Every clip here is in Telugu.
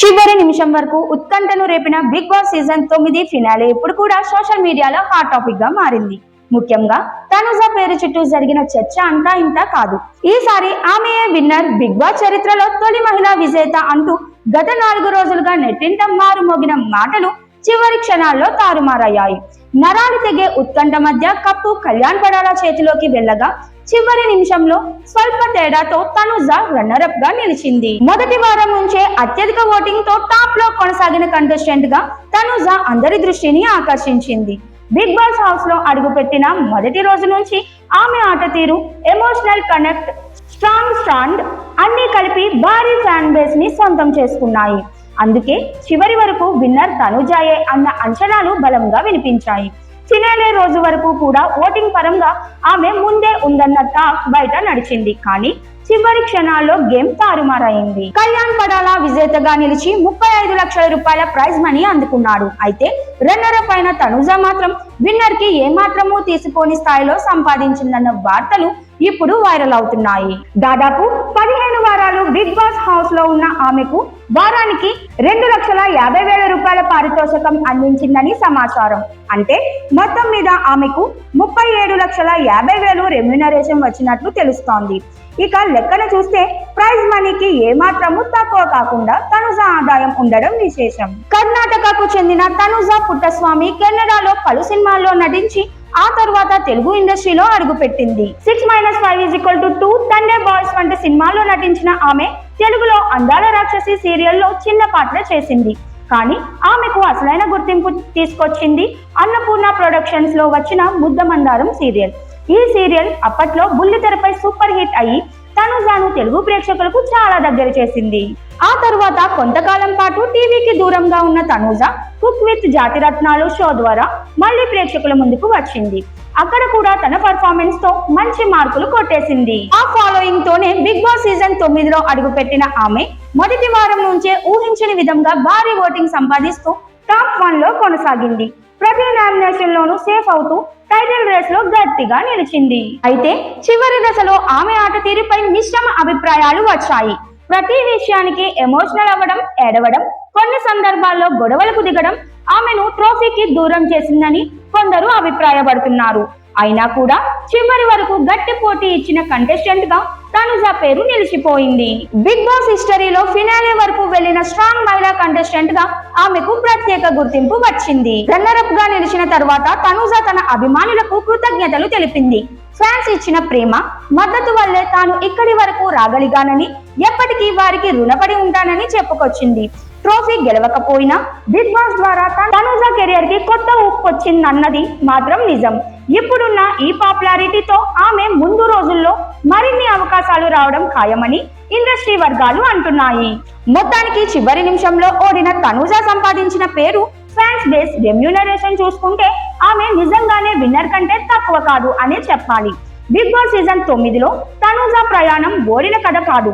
చివరి నిమిషం వరకు ఉత్కంఠను రేపిన బిగ్ బాస్ సీజన్ తొమ్మిది ఫినాలే ఇప్పుడు కూడా సోషల్ మీడియాలో హాట్ టాపిక్గా మారింది. ముఖ్యంగా తనుజ పేరు చుట్టూ జరిగిన చర్చ అంతా ఇంత కాదు. ఈసారి ఆమెయే విన్నర్ బిగ్ బాస్ చరిత్రలో తొలి మహిళా విజేత అంటూ గత నాలుగు రోజులుగా నెట్టింట మారుమోగిన మాటలు చివరి క్షణాల్లో తారుమారయ్యాయి. నరాలు తెగే ఉత్కంఠ మధ్య కప్పు కళ్యాణ్ పడాల చేతిలోకి వెళ్ళగా చివరి నిమిషంలో స్వల్ప తేడాతో తనుజ రన్నరప్గా నిలిచింది. మొదటి వారం నుంచే అత్యధిక ఓటింగ్తో టాప్లో కొనసాగిన కంటెస్టెంట్గా తనుజ అందరి దృష్టిని ఆకర్షించింది. బిగ్ బాస్ హౌస్లో అడుగుపెట్టిన మొదటి రోజు నుంచి ఆమె ఆట తీరు ఎమోషనల్ కనెక్ట్ స్ట్రాంగ్ స్టాండ్ అన్ని కలిపి భారీ ఫ్యాన్ బేస్ని సొంతం చేసుకున్నాయి. అందుకే చివరి వరకు విన్నర్ తనుజాయే అన్న అంచనాలు బలంగా వినిపించాయి. ఫినాలే రోజు వరకు కూడా ఓటింగ్ పరంగా ఆమె ముందే ఉందన్న టాక్ బయట నడిచింది. కానీ చివరి క్షణాల్లో గేమ్ తారుమారైంది. కళ్యాణ్ పడాల విజేతగా నిలిచి ముప్పై ఐదు లక్షల రూపాయల ప్రైజ్ మనీ అందుకున్నాడు. అయితే రన్నర్ అప్ అయిన తనుజ మాత్రం విన్నర్కి ఏమాత్రమూ తీసుకోని స్థాయిలో సంపాదించిందన్న వార్తలు ఇప్పుడు వైరల్ అవుతున్నాయి. దాదాపు పదిహేను వారాలు బిగ్ బాస్ హౌస్లో ఉన్న ఆమెకు వారానికి రెండు లక్షల యాభై వేల రూపాయల పారితోషికం అందించిందని సమాచారం. అంటే మొత్తం మీద ఆమెకు ముప్పై ఏడు లక్షల యాభై వేలు రెమ్యునరేషన్ వచ్చినట్లు తెలుస్తోంది. ఇక లెక్కన చూస్తే ప్రైజ్ మనీకి ఏమాత్రము తక్కువ కాకుండా తనుజ ఆదాయం ఉండడం విశేషం. కర్ణాటకకు చెందిన తనుజ పుట్టస్వామి కెనడాలో పలు సినిమాల్లో నటించి ఆ తర్వాత తెలుగు ఇండస్ట్రీలో అడుగుపెట్టింది. Six minus five is equal to two తండే boys వంటి సినిమాల్లో నటించిన ఆమె తెలుగులో అందాల రాక్షసి సీరియల్లో చిన్న పాత్ర చేసింది. కానీ ఆమెకు అసలైన గుర్తింపు తీసుకొచ్చింది అన్నపూర్ణ ప్రొడక్షన్స్లో వచ్చిన ముద్దమందారం సీరియల్. ఈ సీరియల్ అప్పట్లో బుల్లితెరపై సూపర్ హిట్ అయ్యి తను తాను తెలుగు ప్రేక్షకులకు చాలా దగ్గర చేసింది. ఆ తర్వాత కొంతకాలం పాటు టీవీకి దూరంగా ఉన్న Tanuja cook with Jathiratnalu show ద్వారా మళ్ళీ ప్రేక్షకుల ముందుకు వచ్చింది. అక్కడ కూడా తన పర్ఫార్మెన్స్తో మంచి మార్కులు కొట్టేసింది. ఆ ఫాలోయింగ్ తోనే బిగ్ బాస్ సీజన్ తొమ్మిదిలో అడుగుపెట్టిన ఆమె మొదటి వారం నుంచే ఊహించని విధంగా భారీ ఓటింగ్ సంపాదిస్తూ టాప్ వన్లో కొనసాగింది. ప్రతి నామినేషన్ లోనూ సేఫ్ అవుతూ టైటిల్ రేస్లో గట్టిగా నిలిచింది. అయితే చివరి దశలో ఆమె ఆట తీరుపై మిశ్రమ అభిప్రాయాలు వచ్చాయి. ప్రతి విషయానికి ఎమోషనల్ అవ్వడం ఏడవడం కొన్ని సందర్భాల్లో గొడవలకు దిగడం ఆమెను ట్రోఫీకి దూరం చేసిందని కొందరు అభిప్రాయపడుతున్నారు. అయినా కూడా చివరి వరకు గట్టి పోటీ ఇచ్చిన కంటెస్టెంట్గా తనుజ పేరు నిలిచిపోయింది. బిగ్ బాస్ హిస్టరీలో ఫినాలే వరకు వెళ్ళిన స్ట్రాంగ్ మహిళా కంటెస్టెంట్గా ఆమెకు ప్రత్యేక గుర్తింపు వచ్చింది. రన్నర్ అప్గా నిలిచిన తర్వాత తనుజ తన అభిమానులకు కృతజ్ఞతలు తెలిపింది. ఫ్యాన్స్ ఇచ్చిన ప్రేమ మద్దతు వల్లే తాను ఇక్కడి వరకు రాగలిగానని ఎప్పటికీ వారికి రుణపడి ఉంటానని చెప్పుకొచ్చింది. ట్రోఫీ గెలవకపోయినా బిగ్ బాస్ ద్వారా తన- తనుజ కెరియర్కి కొత్త ఉప్పొచ్చిందన్నది మాత్రం నిజం. ఇప్పుడున్న ఈ పాపులారిటీతో ఆమె ముందు రోజుల్లో మరిన్ని అవకాశాలు రావడం ఖాయమని ఇండస్ట్రీ వర్గాలు అంటున్నాయి. మొత్తానికి చివరి నిమిషంలో ఓడిన తనుజ సంపాదించిన పేరు ఫ్యాన్స్ బేస్ రెమ్యూనరేషన్ చూసుకుంటే ఆమె నిజంగానే విన్నర్ కంటే తక్కువ కాదు అనే చెప్పాలి. బిగ్ బాస్ సీజన్ తొమ్మిదిలో తనుజ ప్రయాణం ఓడిన కథ కాదు.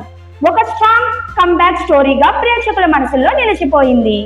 ఒక స్ట్రాంగ్ కంబ్యాక్ స్టోరీగా ప్రేక్షకుల మనసుల్లో నిలిచిపోయింది.